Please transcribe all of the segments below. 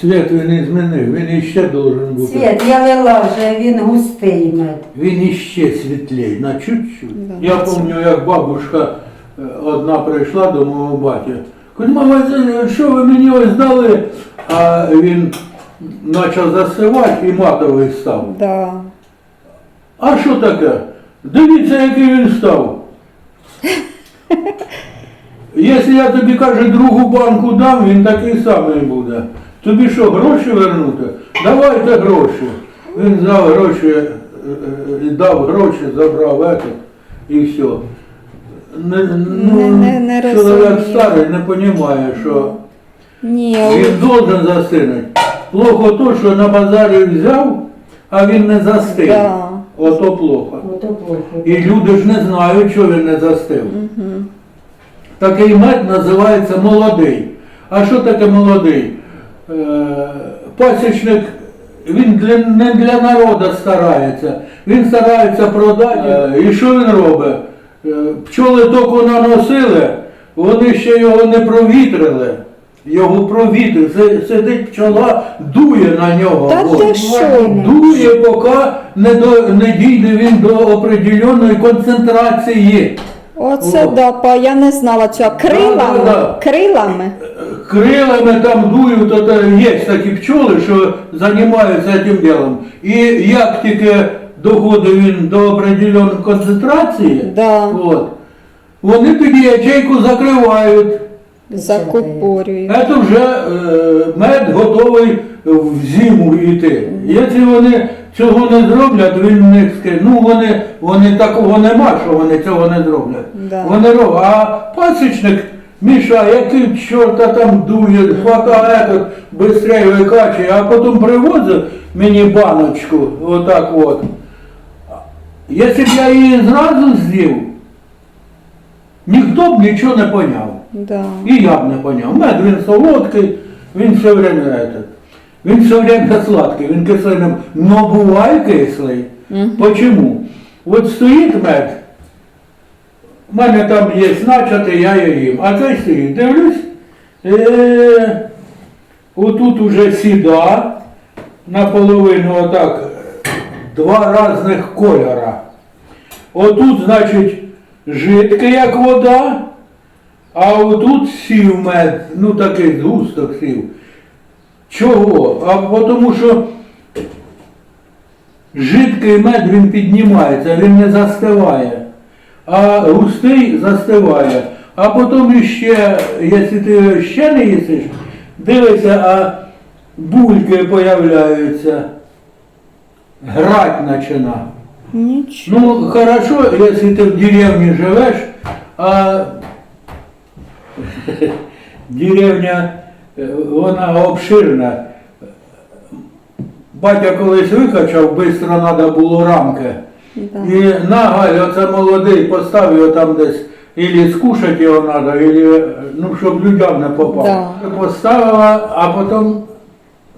цвіт він не змінив, він іще должен бути. Світ, я лила вже, він густий мед. Він іще світлій, на чуть-чуть. Да. Я пам'ятаю, як бабушка е, одна прийшла до мого батя. Каже, мама, що ви мені ось дали? А він почав засивати і матовий став. Да. А що таке? Дивіться, який він став. Якщо я тобі каже, другу банку дам, він такий самий буде. Тобі що, гроші вернути? Давайте гроші. Він взяв гроші, е, е, і дав гроші, забрав это, і все. Не, ну, Не- не- не чоловік старий не розуміє, що Ні, він должен застинути. Плохо то, що на базарі взяв, а він не застиг. Да. Ото плохо. Ото плохо. І люди ж не знають, що він не застив. Такий мед називається молодий. А що таке молодий? Е, пасічник, він для, не для народу старається. Він старається продати. Е, і що він робить? Е, пчоли тільки наносили, вони ще його не провітрили. Його провітрили. Сидить пчола, дує на нього. Та ти що? Дує, поки не, до, не дійде він до определеної концентрації. Оце О. да, па, я не знала цього. Крилами? Да, да, да. Крилами? Крилами там дують, то є такі пчоли, що займаються цим ділом. І як тільки доходить він до определеної концентрації, Да. от, вони тоді ячейку закривають. Закупорюю. Це вже е, мед готовий в зиму йти. Якщо вони цього не зроблять, він не скаже, ну вони, вони такого нема, що вони цього не зроблять. Да. Вони роблять. А пасічник мішає, який чорта там дує, хватає этот, бистрее викачує, а потім привозить мені баночку, отак от. Якщо б я її зразу з'їв, ніхто б нічого не поняв. Да. І я б не поняв. Мед він солодкий, він все время этот, він все время сладкий, він кислий но буває кислий. Почому? От стоїть мед, у мене там є начатий, я його їм. А цей стоїть, дивлюсь, е, отут уже сіда, наполовину отак, два різних кольора. Отут, значить, жидкий, як вода, а отут сів мед, ну такий згусток сів. Чого? А тому що жидкий мед він піднімається, він не застиває, а густий застиває. А потім іще, якщо ти ще не їсиш, дивися, а бульки появляються, грать почина. Нічого. Ну, хорошо, если ты в деревне живешь, а деревня, вона обширна. Батя колись викачав, швидко треба було рамки. І нагаль, оце молодий, поставив його там десь, ілі скушати його треба, ілі, ну, щоб людям не попав. Да. Поставила, а потім,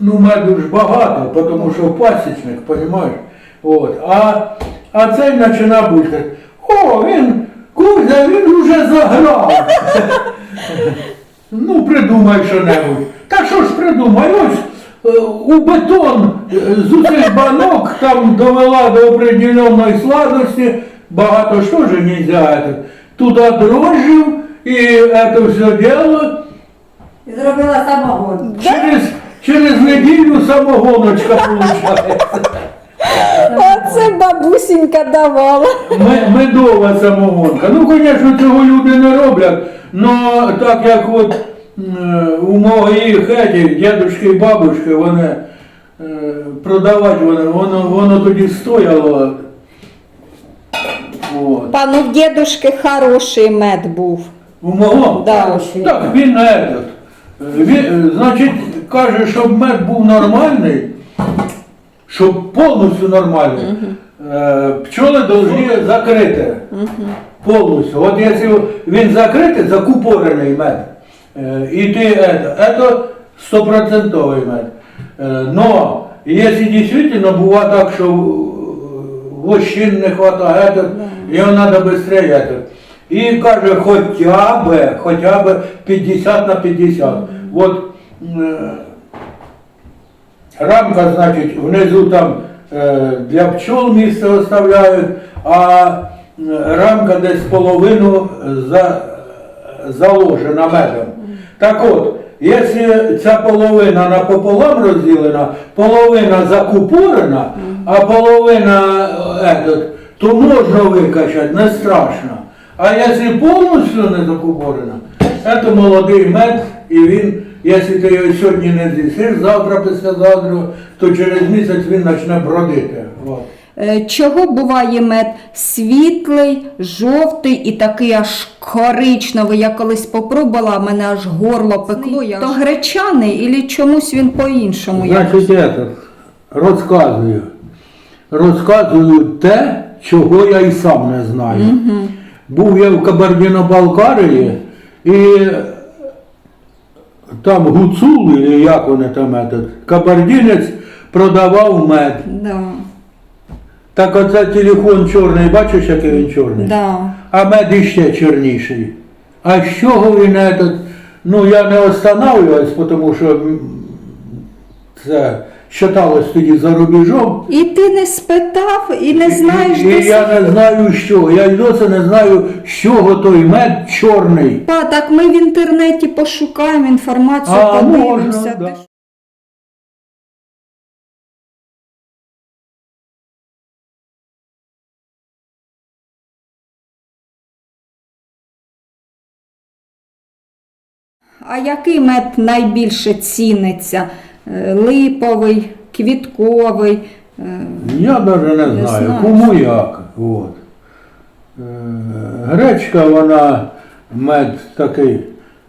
ну, меду ж багато, тому що пасічник, розумієш? От. А, а цей починає бути. О, він, Кузя, він уже заграв. ну, придумай що-небудь. Та що ж придумай? Ось у бетон е, з усіх банок там довела до определенної сладості, багато що ж нельзя. это. Туди дрожжів і це все діло. І зробила самогон. Через, через неділю самогоночка виходить. Оце бабусінька давала. Медова самогонка. Ну, звісно, цього люди не роблять, але так як от у моїх хатів, дядушки і бабушки, вони е, продавати вони, воно, воно тоді стояло. От. Пану в дідушки хороший мед був. У мого? Да. Хороший. Так, він не этот. Він, е, значить, каже, щоб мед був нормальний, щоб повністю нормальний, е, пчоли повинні закрити. Повністю. От якщо він закритий, закупорений мед, е, і ти это, это стопроцентовий мед. Е, Но якщо дійсно буває так, що вощин не хватає, этот, його треба швидше. этот. І каже, хоча б, хоча б 50 на 50. От е, рамка, значить, внизу там е, для пчол місце оставляють, а е, рамка десь половину за, заложена медом. Так от, якщо ця половина напополам розділена, половина закупорена, а половина е, этот, то можна викачати, не страшно. А якщо повністю не закупорена, це молодий мед, і він, якщо ти його сьогодні не з'їсиш, завтра, післязавтра, то через місяць він почне бродити. Е, Чого буває мед світлий, жовтий і такий аж коричневий. Я колись попробувала, а мене аж горло пекло. Я то гречаний, і чомусь він по-іншому. Значить, этот, розказую. Розказую те, чого я і сам не знаю. Був я в Кабардино-Балкарії, і там гуцул, як вони там этот, кабардинець продавав мед. Да, Так оце телефон чорний, бачиш, який він чорний? да. а мед іще чорніший. А з чого він этот, ну я не останавливаюсь, тому що це считалось тоді за рубежом. І ти не спитав, і не знаєш, і, і я не знаю що. Я й досі не знаю, з чого той мед чорний. Па, Так ми в інтернеті пошукаємо інформацію, А, подивимося. можна, да. А який мед найбільше ціниться? Е, Липовий, квітковий. е, Я навіть не знаю. кому як. От. Е, Гречка, вона мед такий,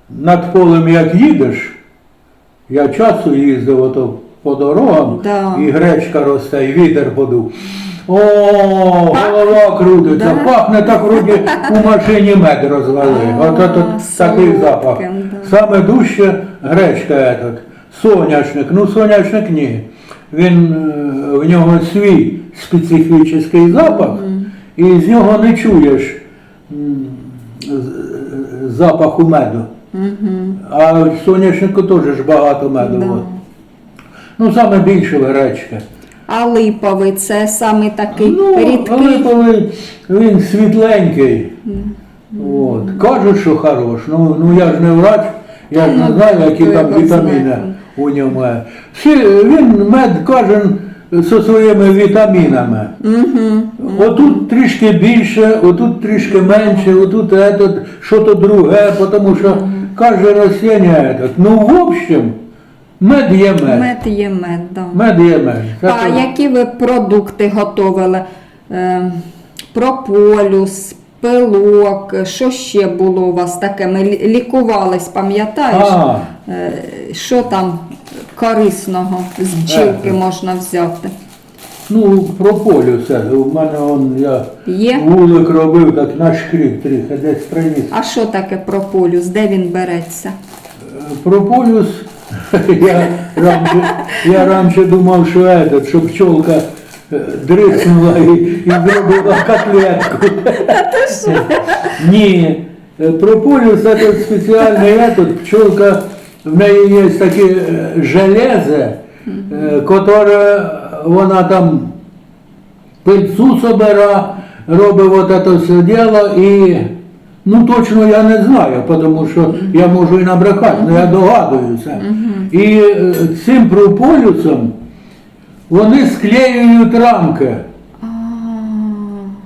над полем як їдеш, я часу їздив ото по дорогам, Да. і гречка росте, і вітер подув. О, голова крутиться, Да. пахне так вроді у машині мед розвели. А, От тут такий солодким, запах. да. Саме дужче гречка этот, соняшник. Ну, соняшник ні. Він, е, в нього свій специфічний запах, і з нього не чуєш м, з- запаху меду. А в соняшнику теж ж багато меду. От. Ну, саме більше гречка. А липовий це саме такий Ну, рідкий. липовий, він світленький. От. Кажуть, що хорош. Ну, ну я ж не врач, я ж не Ну, знаю, які хто там вітаміни у ньому. Всі, він мед кожен зі своїми вітамінами. Отут трішки більше, отут трішки менше, отут этот, що-то друге, тому що рослиння этот. Ну, в общем, мед є мед. Мед є мед, да. Мед є мед. А то- які ви продукти готували? Е, прополюс, пилок, що ще було у вас таке? Ми лі- лікувались, пам'ятаєш? А, Е, що там корисного з бджілки Е. можна взяти? ну, про полю це. У мене он, я Є? вулик робив, так наш крик трохи десь приніс. А що таке прополюс? Де він береться? Прополюс, я раніше, я раніше думав, що этот, що пчелка е, дриснула і, і зробила котлетку. Ні. Е, Прополюс це спеціальний этот, пчелка, в неї є таке е, железо, е, которое вона там пильцу собира, робить вот это все дело і ну точно я не знаю, тому що я можу і набрехати, але я догадуюся. І е, цим прополюсом вони склеюють рамки.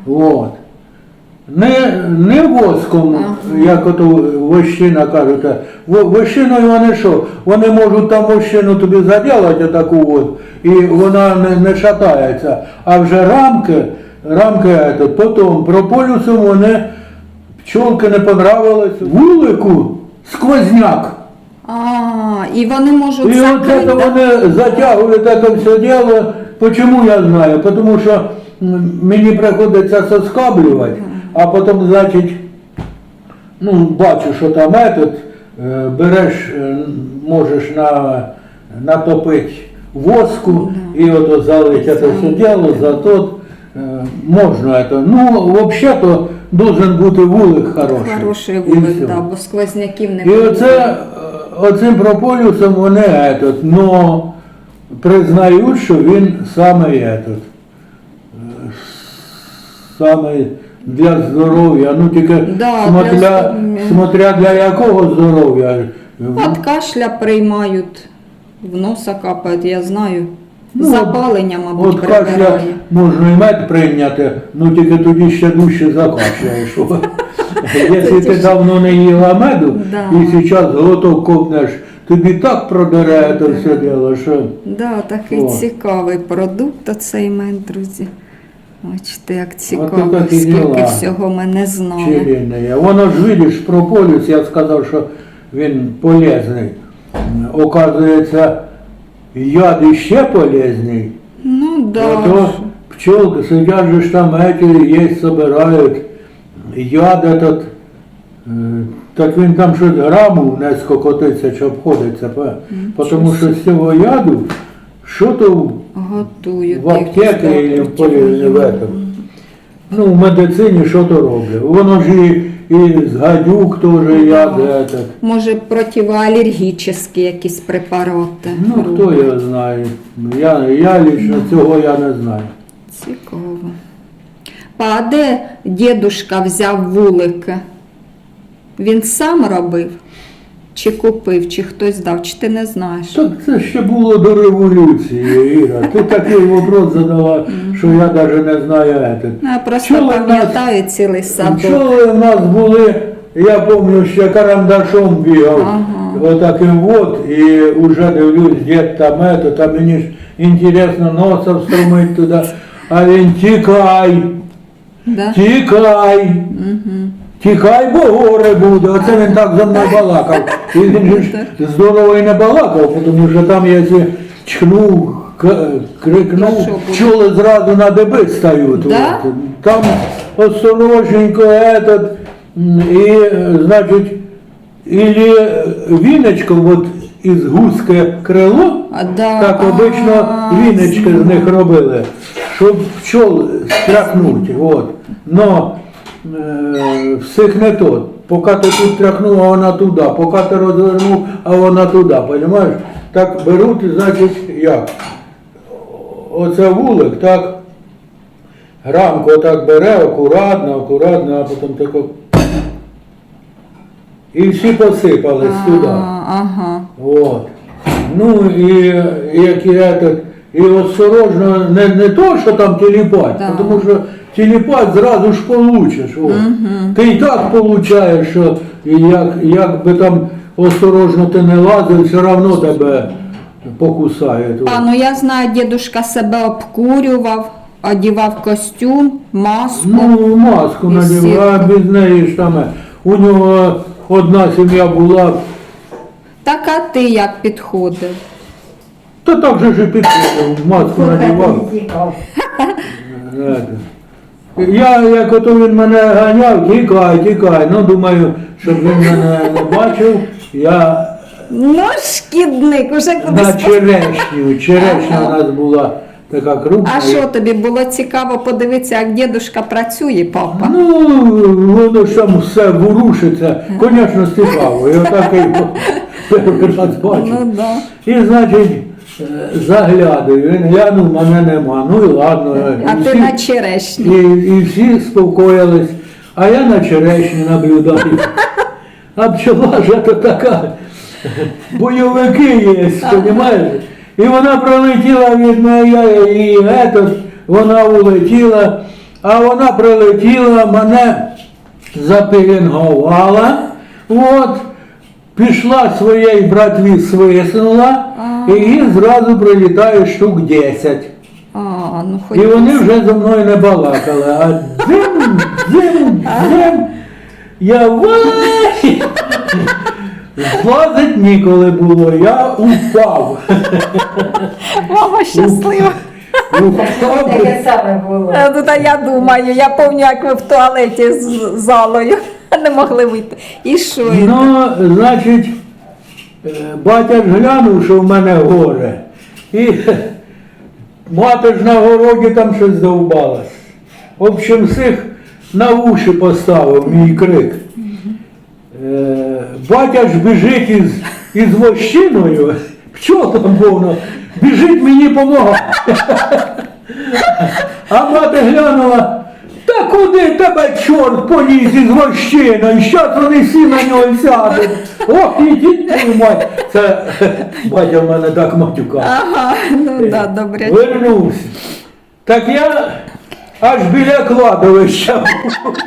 От. Не, не воском, як ото вощина кажуть. Вощиною вони що? Вони можуть там вощину тобі заділати таку от, і вона не, не шатається. А вже рамки, рамки потім прополюсом вони пчолки не понравилось. Вулику сквозняк. а, і вони можуть І от закрити. вони затягують це все діло. Почему я знаю? Тому що м, мені приходиться соскаблювати, а потім, значить, ну, бачу, що там этот, е, береш, е, можеш на, натопити воску і ото залить це все діло, за тот е, можна это. Ну, взагалі-то должен бути вулик хороший. Хороший вулик, да, бо сквозняків не І оце, е, оцим прополюсом вони этот, но признають, що він саме этот, е, саме для здоров'я. Ну тільки Да, смотря, для- смотря для якого здоров'я. От кашля приймають, в носа капають, я знаю. Ну, Запалення, мабуть, От кашля прибирає. можна і мед прийняти, ну тільки тоді ще дужче закашляєш. Якщо ти давно не їла меду Да. і зараз глоток ковнеш, тобі так продере це все діло, що Да, такий О. цікавий продукт оцей мед, друзі. Бачите, як цікаво, такі скільки діла. всього ми не знали. є. Воно ж видиш, прополіс, я сказав, що він полезний. Оказується, яд іще полезний. Ну да. Ото пчелки сидять же ж там эти есть, собирають яд этот, е, так він там щось граму несколько тисяч обходиться, по- тому що з цього яду, що то в- Готують. в аптеці якісь, да, і в полі в противоядні. этом, ну, в медицині що то роблять. Воно ж і, і з гадюк теж яд этот. Може противоалергічні якісь препарати. Ну, хто я знає. Я, я лично цього я не знаю. Цікаво. А де дідушка взяв вулики? Він сам робив? Чи купив, чи хтось дав, чи ти не знаєш? Так це ще було до революції, Іра. Ти такий вопрос задала, що я навіть не знаю. Ну, Я просто пам'ятаю цілий садок. Пчоли в нас були, я пам'ятаю, ще карандашом бігав. Ага. Отаким от, і вже дивлюсь, дід там ето, там мені ж інтересно носа встромить туди. А він тікай, Да? тікай. Угу. Тікай, бо горе буде. Оце він так за мною балакав. І він же ж здорово і не балакав, тому що там я ці чхнув, крикнув, пчоли зразу на деби стають. Да? Там осторожненько этот, і, значить, ілі віночком от із гузьке крило, А, да. так обично віночки з них робили, щоб пчол стряхнути. От. Но е, всіх не то. Поки ти тут тряхнув, а вона туди, поки ти розвернув, а вона туди, розумієш? Так беруть, значить, як? Оце вулик, так? Грамко так бере, акуратно, акуратно, а потім тако. І всі посипались туди. Ага. Вот. Ну і як і этот, і осторожно, не, не то, що там телепать, Да. тому що телепать зразу ж получиш. От. Ти і так получаєш, що як, як би там осторожно ти не лазив, все одно тебе покусає. А, ну я знаю, дідушка себе обкурював, одівав костюм, маску. Ну, маску І надівав, а без неї ж там. У нього одна сім'я була, Так а ти як підходив? то так же ж і підходив, маску надівав. Знаєте. Я, як ото він мене ганяв, тікай, тікай. Ну, думаю, щоб він мене не бачив, я Ну, шкідник, уже на кудись. черешню. Черешня у нас була така крупна. А що тобі було цікаво подивитися, як дідушка працює, папа? Ну, воно ж там все ворушиться. Звісно, цікаво. Я перший раз бачив. Ну да. І, значить, заглядаю, він глянув, мене нема. Ну і ладно. А І ти всі- на черешні. І, і всі спокоїлись, а я на черешні наблюдаю. А пчела ж це така, бойовики є, розумієш? І вона пролетіла від мене, і этот, вона улетіла, а вона прилетіла, мене запеленгувала, от, пішла своєї братві свиснула, і їй зразу прилітає штук 10. А, ну хоч. І вони вже зі мною не балакали, а дзим, дзим, дзим. Я вай! Злазить ніколи було, я упав. Мама щаслива. Упав. Таке саме було. Е, Ну, та я думаю, я пам'ятаю, як ви в туалеті з залою не могли вийти. І що? Ну, значить, батя ж глянув, що в мене горе. І мати ж на городі там щось довбалась. В общем, всіх на уші поставив мій крик. Е, Батя ж біжить із, із вощиною, Що там повно? Біжить мені помогати. А мати глянула, та куди тебе чорт поніс із вощиною? Щас вони всі на нього сядуть. Ох, і твою мать. Це батя в мене так матюка. Ага, ну да, добре. Вернувся. Так я аж біля кладовища. був.